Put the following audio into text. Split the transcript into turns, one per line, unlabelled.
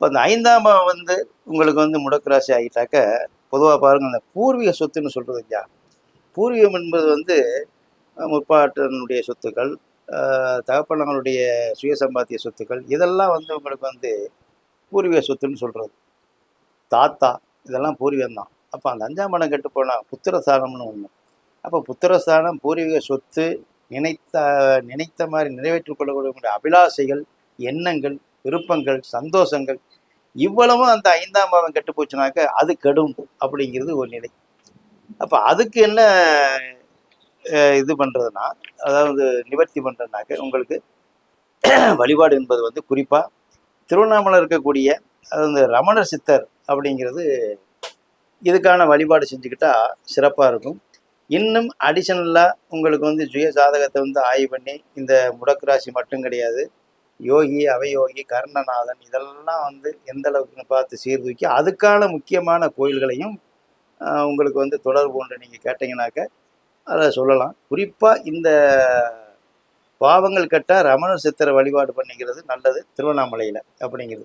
இப்போ அந்த ஐந்தாம் பாவம் வந்து உங்களுக்கு வந்து முடக்கராசி ஆகிட்டாக்க பொதுவாக பாருங்கள் அந்த பூர்வீக சொத்துன்னு சொல்கிறது இல்லையா? பூர்வீகம் என்பது வந்து முற்பாட்டினுடைய முற்பாட்டனுடைய சொத்துக்கள் தகப்பனங்களுடைய சுய சம்பாத்திய சொத்துக்கள் இதெல்லாம் வந்து உங்களுக்கு வந்து பூர்வீக சொத்துன்னு சொல்கிறது தாத்தா இதெல்லாம் பூர்வீகம் தான். அப்போ அந்த அஞ்சாம் படம் கெட்டு போனால் புத்திரஸ்தானம்னு ஒன்று அப்போ புத்திரஸ்தானம் பூர்வீக சொத்து நினைத்த நினைத்த மாதிரி நிறைவேற்றிக் கொள்ளக்கூடிய அபிலாசைகள் எண்ணங்கள் விருப்பங்கள் சந்தோஷங்கள் இவ்வளவும் அந்த ஐந்தாம் பாவம் கெட்டு போச்சுனாக்க அது கெடும் அப்படிங்கிறது ஒரு நிலை. அப்போ அதுக்கு என்ன இது பண்ணுறதுன்னா அதாவது நிவர்த்தி பண்ணுறதுனாக்க உங்களுக்கு வழிபாடு என்பது வந்து குறிப்பாக திருவண்ணாமலை இருக்கக்கூடிய அதாவது ரமணர் சித்தர் அப்படிங்கிறது இதுக்கான வழிபாடு செஞ்சுக்கிட்டா சிறப்பாக இருக்கும். இன்னும் அடிஷனலாக உங்களுக்கு வந்து சுய சாதகத்தை வந்து ஆய்வு பண்ணி இந்த முடக்கு ராசி மட்டும் கிடையாது. யோகி அவயோகி கர்ணநாதன் இதெல்லாம் வந்து எந்த அளவுக்குன்னு பார்த்து சீர்தூக்கி அதுக்கான முக்கியமான கோயில்களையும் உங்களுக்கு வந்து தொடர்பு கொண்டு நீங்கள் கேட்டிங்கனாக்க அதை சொல்லலாம். குறிப்பாக இந்த பாவங்கள் கட்ட ரமண சித்திர வழிபாடு பண்ணிக்கிறது நல்லது திருவண்ணாமலையில் அப்படிங்கிறது.